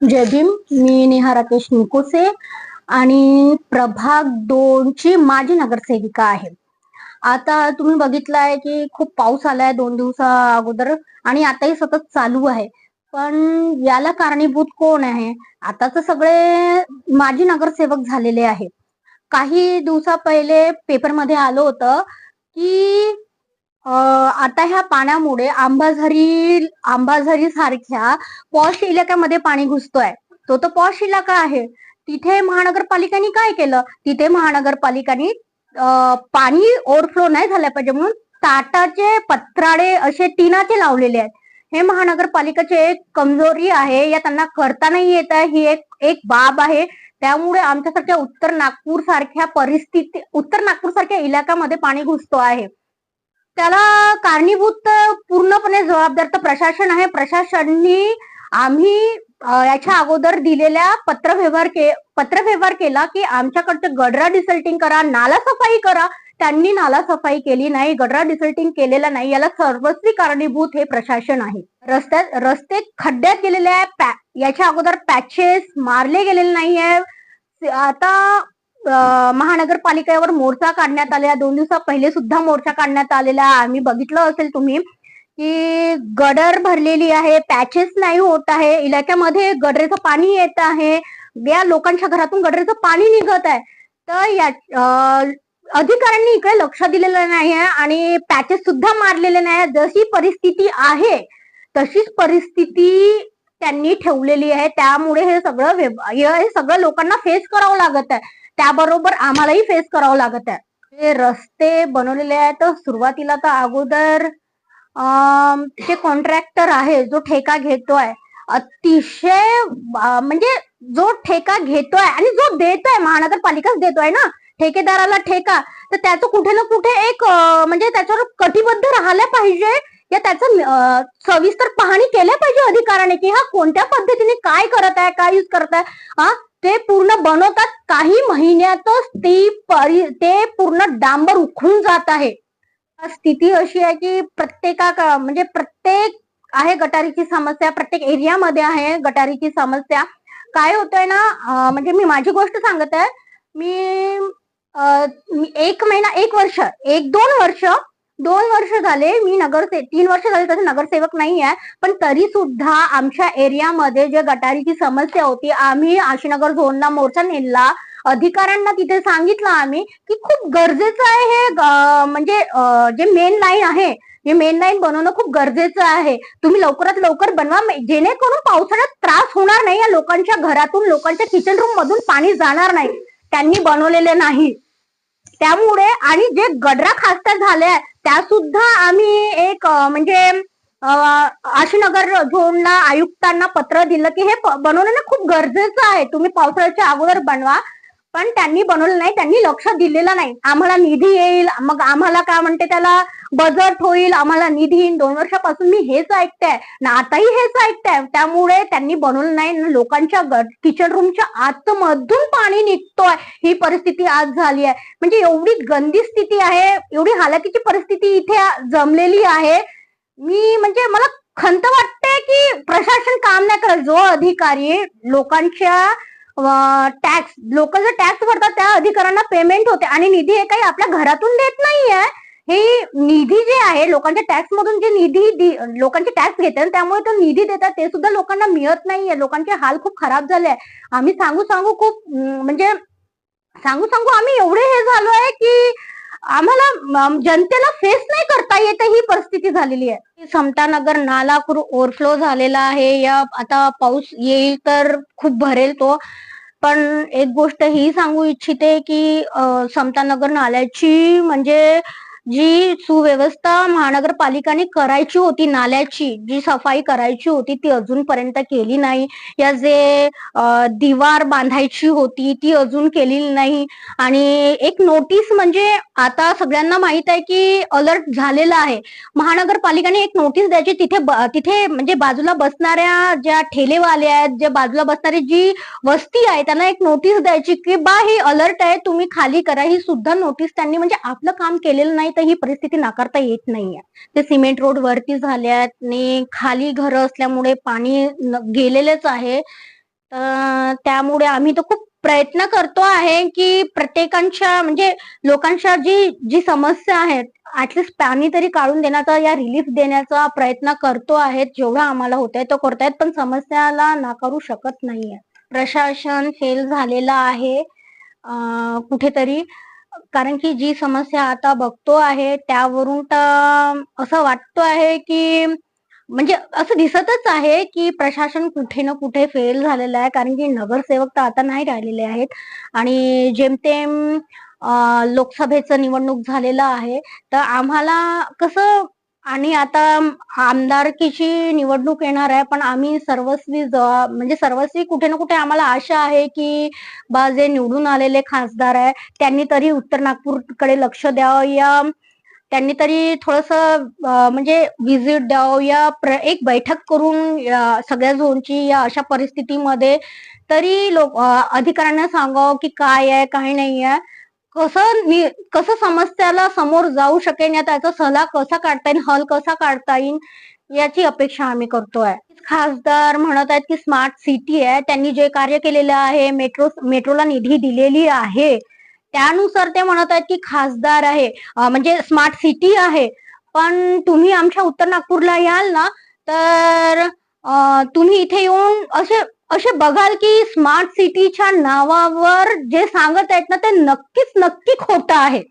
जय भीम मी नेहा राकेश निकोसे आणि प्रभाग दोनची माजी नगरसेविका आहे. आता तुम्ही बघितलंय की खूप पाऊस आलाय दोन दिवसा अगोदर आणि आताही सतत चालू आहे. पण याला कारणीभूत कोण आहे? आता तर सगळे माजी नगरसेवक झालेले आहेत. काही दिवसा पहिले पेपरमध्ये आलं होतं की आता ह्या पाण्यामुळे आंबाझरी आंबाझरी सारख्या पॉश इलाक्यामध्ये पाणी घुसतोय. तो तर पॉश इलाका आहे. तिथे महानगरपालिकांनी काय केलं? तिथे महानगरपालिकांनी पाणी ओव्हरफ्लो नाही झालं पाहिजे म्हणून ताटाचे पत्राडे असे टिनाचे लावलेले आहेत. हे महानगरपालिकेचे एक कमजोरी आहे. या त्यांना करता नाही येत आहे. ही एक एक बाब आहे. त्यामुळे आमच्यासारख्या उत्तर नागपूर सारख्या परिस्थिती उत्तर नागपूर सारख्या इलाक्यामध्ये पाणी घुसतो आहे. त्याला कारणीभूत पूर्णपणे जबाबदार तर प्रशासन आहे. प्रशासननी आम्ही याच्या अगोदर दिलेल्या पत्रव्यवहार के पत्रव्यवहार केला की आमच्याकडचं गडरा डिसल्टिंग करा नाला सफाई करा. त्यांनी नाला सफाई केली नाही गडरा डिसल्टिंग केलेला नाही. याला सर्वस्वी कारणीभूत हे प्रशासन आहे. रस्त्यात रस्ते खड्ड्यात गेलेले आहे. याच्या अगोदर पॅचेस मारले गेलेले नाही आहे आता महानगरपालिकेवर मोर्चा काढण्यात आलेला दोन दिवसा पहिले सुद्धा मोर्चा काढण्यात आलेला आहे. आम्ही बघितलं असेल तुम्ही की गडर भरलेली आहे पॅचेस नाही होत आहे इलाक्यामध्ये गडरेचं पाणी येत आहे या लोकांच्या घरातून गडरेचं पाणी निघत आहे. तर या अधिकाऱ्यांनी इकडे लक्ष दिलेलं नाही आहे आणि पॅचेस सुद्धा मारलेले नाही आहे. जशी परिस्थिती आहे तशीच परिस्थिती त्यांनी ठेवलेली आहे. त्यामुळे हे सगळं हे सगळं लोकांना फेस करावं लागत आहे. त्याबरोबर आम्हालाही फेस करावं लागत आहे. हे रस्ते बनवलेले आहेत. सुरुवातीला तर अगोदर जे कॉन्ट्रॅक्टर आहे जो ठेका घेतोय अतिशय म्हणजे जो ठेका घेतोय आणि जो देतोय महानगरपालिकाच देतोय ना? ठेकेदाराला ठेका तर त्याचं कुठे ना कुठे एक म्हणजे त्याच्यावर कटिबद्ध राहायला पाहिजे. या त्याचं सविस्तर पाहणी केल्या पाहिजे अधिकाराने की हा कोणत्या पद्धतीने काय करत आहे काय यूज करत आहे हा? ते पूर्ण बनवतात. काही महिन्यातच ती ते पूर्ण डांबर उखळून जात आहे. स्थिती अशी आहे की प्रत्येका म्हणजे प्रत्येक आहे गटारीची समस्या प्रत्येक एरियामध्ये आहे गटारीची समस्या. काय होतंय ना म्हणजे मी माझी गोष्ट सांगत आहे. मी एक महिना एक वर्ष एक दोन वर्ष दोन वर्ष झाले मी नगरसे तीन वर्ष झाले तसे नगरसेवक नाही आहे पण तरी सुद्धा आमच्या एरियामध्ये जे गटारीची समस्या होती आम्ही आशीनगर झोनला मोर्चा नेला. अधिकाऱ्यांना तिथे सांगितलं आम्ही की खूप गरजेचं आहे हे म्हणजे जे मेन लाईन आहे हे मेन लाईन बनवणं खूप गरजेचं आहे. तुम्ही लवकरात लवकर बनवा जेणेकरून पावसाळ्यात त्रास होणार नाही. या लोकांच्या घरातून लोकांच्या किचन रूम मधून पाणी जाणार नाही. त्यांनी बनवलेले नाही. त्यामुळे आणि जे गडरा खासदार झाले त्या सुद्धा आम्ही एक म्हणजे अं, आशीनगर झोनला आयुक्तांना पत्र दिलं की हे बनवणं ना खूप गरजेचं आहे. तुम्ही पावसाळ्याच्या अगोदर बनवा. पण त्यांनी बनवलं नाही त्यांनी लक्ष दिलेलं नाही. आम्हाला निधी येईल मग आम्हाला काय म्हणते त्याला? बजट होईल आम्हाला निधी येईल. दोन वर्षापासून मी हेच ऐकते ना आताही हेच ऐकते त्यामुळे त्यांनी बनवलं नाही. लोकांच्या किचन रूमच्या आतमधून पाणी निघतोय. ही परिस्थिती आज झाली आहे. म्हणजे एवढी गंदी स्थिती आहे एवढी हालाकीची परिस्थिती इथे जमलेली आहे. मी म्हणजे मला खंत वाटते की प्रशासन काम नाही करत. जो अधिकारी लोकांच्या टॅक्स लोक जे टॅक्स भरतात त्या अधिकाऱ्यांना पेमेंट होते. आणि निधी हे काही आपल्या घरातून देत नाहीये. हे निधी जे आहे लोकांच्या टॅक्स मधून जे निधी लोकांचे टॅक्स घेतात त्यामुळे तो निधी देतात ते सुद्धा लोकांना मिळत नाहीये. लोकांचे हाल खूप खराब झाले आहे. आम्ही सांगू सांगू खूप म्हणजे सांगू सांगू आम्ही एवढे हे झालो आहे की आम्हाला जनतेला फेस नाही करता येत ही परिस्थिती झालेली आहे. समतानगर नाला ओव्हरफ्लो झालेला आहे. या आता पाऊस येईल तर खूप भरेल तो. पण एक गोष्ट ही सांगू इच्छिते की समतानगर नाल्याची म्हणजे जी सुव्यवस्था महानगरपालिकाने करायची होती नाल्याची जी सफाई करायची होती ती अजूनपर्यंत केली नाही. या जे दिवार बांधायची होती ती अजून केलेली नाही. आणि एक नोटीस म्हणजे आता सगळ्यांना माहीत आहे की अलर्ट झालेला आहे. महानगरपालिकाने एक नोटीस द्यायची तिथे तिथे म्हणजे बाजूला बसणाऱ्या ज्या ठेलेवाले आहेत ज्या बाजूला बसणारी जी वस्ती आहे त्यांना एक नोटीस द्यायची की बा ही अलर्ट आहे तुम्ही खाली करा. ही सुद्धा नोटीस त्यांनी म्हणजे आपलं काम केलेलं नाही. तर ही परिस्थिती नाकारता येत नाहीये. ते सिमेंट रोड वरती झाल्यात आणि खाली घर असल्यामुळे पाणी गेलेलेच आहे. तर त्यामुळे आम्ही तर खूप प्रयत्न करतो आहे की प्रत्येकांच्या म्हणजे लोकांच्या जी जी समस्या आहेत ऍटलिस्ट पाणी तरी काढून देण्याचा या रिलीफ देण्याचा प्रयत्न करतो आहेत जेवढा आम्हाला होत आहे तो करतायत पण समस्याला नाकारू शकत नाहीये. प्रशासन फेल झालेलं आहे. कुठेतरी कारण की जी समस्या आता बघतो आहे त्यावरून तर असं वाटतो आहे की म्हणजे असं दिसतच आहे की प्रशासन कुठे ना कुठे फेल झालेलं आहे. कारण की नगरसेवक तर आता नाही राहिलेले आहेत. आणि जेमतेम लोकसभेचं निवडणूक झालेलं आहे. तर आम्हाला कसं आणि आता आमदारकीची निवडणूक येणार आहे पण आम्ही सर्वस्वी म्हणजे सर्वस्वी कुठे ना कुठे आम्हाला आशा आहे की बा जे निवडून आलेले खासदार आहे त्यांनी तरी उत्तर नागपूरकडे लक्ष द्यावं. या त्यांनी तरी थोडस म्हणजे व्हिजिट द्यावं. या प्र- एक बैठक करून सगळ्या झोनची या अशा परिस्थितीमध्ये तरी लोक अधिकाऱ्यांना सांगावं की काय आहे काय नाही आहे. कसं कसं समस्याला समोर जाऊ शकेन या त्याचा सल्ला कसा काढता येईल हल कसा काढता येईल याची अपेक्षा आम्ही करतोय. खासदार म्हणत आहेत की स्मार्ट सिटी आहे त्यांनी जे कार्य केलेलं आहे मेट्रो मेट्रोला निधी दिलेली आहे. त्यानुसार ते म्हणत आहेत की खासदार आहे म्हणजे स्मार्ट सिटी आहे. पण तुम्ही आमच्या उत्तर नागपूरला याल ना तर तुम्ही इथे येऊन असे असे बघाल की स्मार्ट सिटीच्या नावावर जे सांगत आहेत ना ते नक्कीच नक्की खोटं आहे.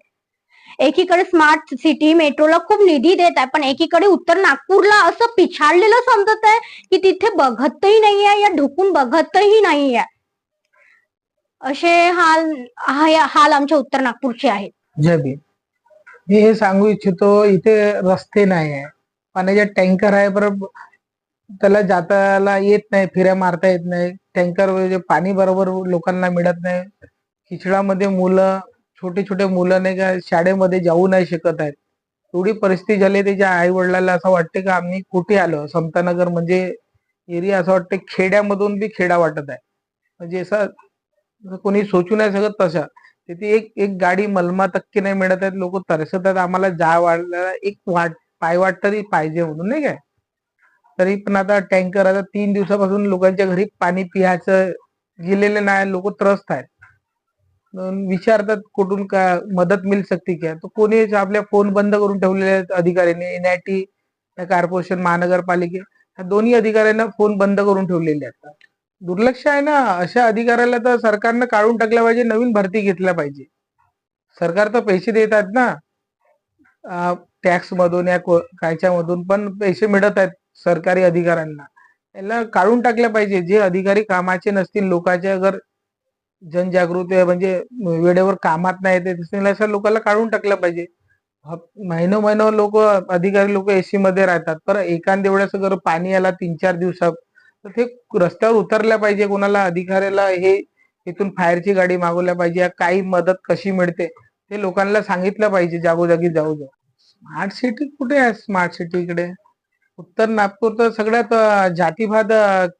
एकीकडे स्मार्ट सिटी मेट्रोला खूप निधी देत आहे पण एकीकडे उत्तर नागपूरला असं पिछाडलेलं समजत आहे की तिथे बघतही नाहीये या ढुकून बघतही नाहीये असे हाल हा- हाल आमच्या उत्तर नागपूरचे आहेत. जय मी हे सांगू इच्छितो इथे रस्ते नाही आहे. पाण्याचे टँकर आहे बरं त्याला जाताला येत नाही फिऱ्या मारता येत नाही. टँकर पाणी बरोबर लोकांना मिळत नाही. खिचडामध्ये मुलं छोटे छोटे मुलं नाही का शाळेमध्ये जाऊ नाही शकत आहेत. एवढी परिस्थिती झाली त्याच्या आई वडिलांना असं वाटते की आम्ही कुठे आलो? समतानगर म्हणजे एरिया असं वाटतं खेड्यामधून बी खेडा वाटत आहे. म्हणजे असं कोणी सोचू नाही शकत तसं. तिथे एक एक गाडी मलमा तक्की नाही मिळत आहेत. लोक तरसत आहेत. आम्हाला जा वाढला एक वाट पाय तरी पाहिजे म्हणून नाही काय? तरी पण आता टँकर आता तीन दिवसापासून लोकांच्या घरी पाणी पिहायचं गेलेले नाही लोक त्रस्त आहेत. विचारतात कुठून का मदत मिळू शकते का? तर कोणीच आपल्या फोन बंद करून ठेवलेले आहेत अधिकाऱ्यांनी एनआयटी कॉर्पोरेशन महानगरपालिके ह्या दोन्ही अधिकाऱ्यांना फोन बंद करून ठेवलेले आहेत. दुर्लक्ष आहे ना अशा अधिकाऱ्याला तर सरकारनं काढून टाकलं पाहिजे नवीन भरती घेतल्या पाहिजे. सरकार तर पैसे देतात ना. टॅक्स मधून या कायच्यामधून कायच्या मधून पण पैसे मिळत आहेत. सरकारी अधिकाऱ्यांना. याला काढून टाकलं पाहिजे. जे अधिकारी कामाचे नसतील लोकांच्या अगर जनजागृती म्हणजे वेळेवर कामात नाही येते अशा लोकांना काढून टाकलं पाहिजे. महिनो महिनो लोक अधिकारी लोक एसी मध्ये राहतात. पर एखाद्या वेळेस पाणी आला तीन चार दिवसात तर ते रस्त्यावर उतरल्या पाहिजे. कोणाला अधिकाऱ्याला हे इथून फायरची गाडी मागवल्या पाहिजे. काही मदत कशी मिळते ते लोकांना सांगितलं पाहिजे. जागोजागी जाऊ जाऊ स्मार्ट सिटी कुठे आहे? स्मार्ट सिटी इकडे? उत्तर नागपूर तर सगळ्यात जातीभाद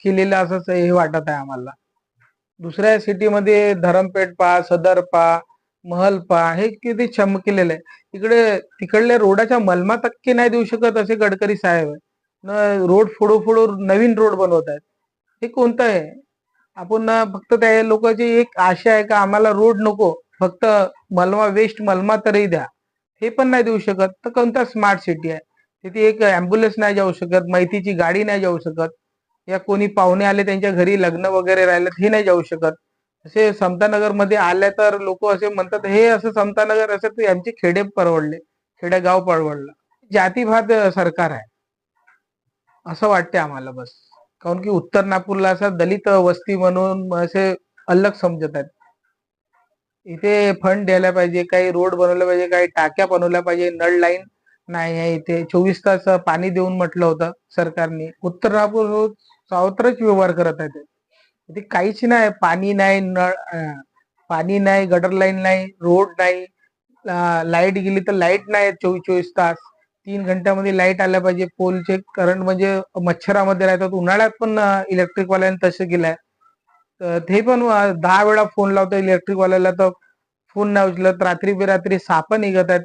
केलेलं असं हे वाटत आहे आम्हाला. दुसऱ्या सिटीमध्ये धरमपेठ पा सदर पा महल पा हे किती चमकलेलं आहे. इकडे तिकडल्या रोडाच्या मलमा तक्के नाही देऊ शकत असे गडकरी साहेब आहे न रोड फोडू फोडू नवीन रोड बनवत आहेत. हे कोणतं आहे? आपण फक्त त्या लोकांची एक आशा आहे का आम्हाला रोड नको फक्त मलमा वेस्ट मलमा तरी द्या. हे पण नाही देऊ शकत. तर कोणता स्मार्ट सिटी आहे? तिथे एक अँब्युलन्स नाही जाऊ शकत माहितीची गाडी नाही जाऊ शकत. या कोणी पाहुणे आले त्यांच्या घरी लग्न वगैरे राहिलं हे नाही जाऊ शकत. असे समतानगरमध्ये आले तर लोक असे म्हणतात हे असं समतानगर असं तर यांचे खेडे परवडले खेडेगाव परवडलं. जातीभात सरकार आहे. असं वाटते आम्हाला बस. कारण की उत्तर नागपूरला असं दलित वस्ती म्हणून असे अलग समजत आहेत. इथे फंड द्यायला पाहिजे काही रोड बनवले पाहिजे काही टाक्या बनवल्या पाहिजे नळ लाईन नाही आहे इथे चोवीस तास पाणी देऊन म्हटलं होतं सरकारने. उत्तर नागपूर हो सावत्रच व्यवहार करत आहे ते. इथे काहीच नाही पाणी नाही नळ पाणी नाही गटर लाईन नाही रोड नाही लाइट गेली तर लाइट नाही चोवीस चोवीस तास. तीन घंट्यामध्ये लाइट आल्या पाहिजे. पोलचे करंट म्हणजे मच्छरामध्ये राहतात. उन्हाळ्यात पण इलेक्ट्रिकवाल्याने तसं केलंय. तर ते पण दहा वेळा फोन लावतो इलेक्ट्रिक वाल्याला तर फोन नाही उचलत. रात्री बेरात्री साप निघत आहेत.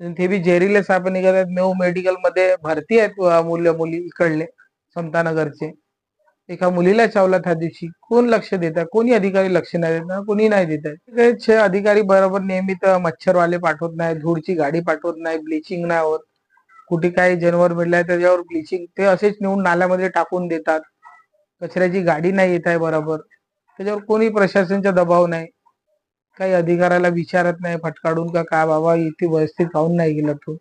ते बी जेरीले साप निघत आहेत मेऊ मेडिकलमध्ये भरती आहेत मुलं मुली इकडले समतानगरचे. एका मुलीला चावला त्या दिवशी. कोण लक्ष देत आहे? कोणी अधिकारी लक्ष नाही देत कोणी नाही देत आहे? अधिकारी बरोबर नियमित मच्छरवाले पाठवत नाही धूळची गाडी पाठवत नाही ब्लिचिंग नाही होत. कुठे काही जनावर मिळलाय त्याच्यावर ब्लिचिंग ते असेच नेऊन नाल्यामध्ये टाकून देतात. कचऱ्याची गाडी नाही येत आहे बरोबर. त्याच्यावर कोणी प्रशासनचा दबाव नाही. काही अधिकाऱ्याला विचारत नाही फटकाडून का काय बाबा इथे व्यवस्थित खाऊन नाही गेला तू.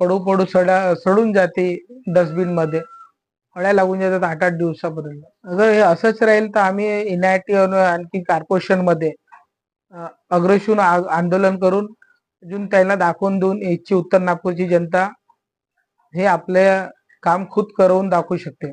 पडू पडू सडा सडून जाते डस्टबिनमध्ये. अळ्या लागून जातात आठ आठ दिवसापर्यंत. अगर हे असंच राहील तर आम्ही एनआयटी आणखी कॉर्पोरेशनमध्ये अं, अग्रशून आंदोलन करून अजून त्यांना दाखवून देऊन याची उत्तर नागपूरची जनता हे आपले काम खुद करून दाखवू शकते.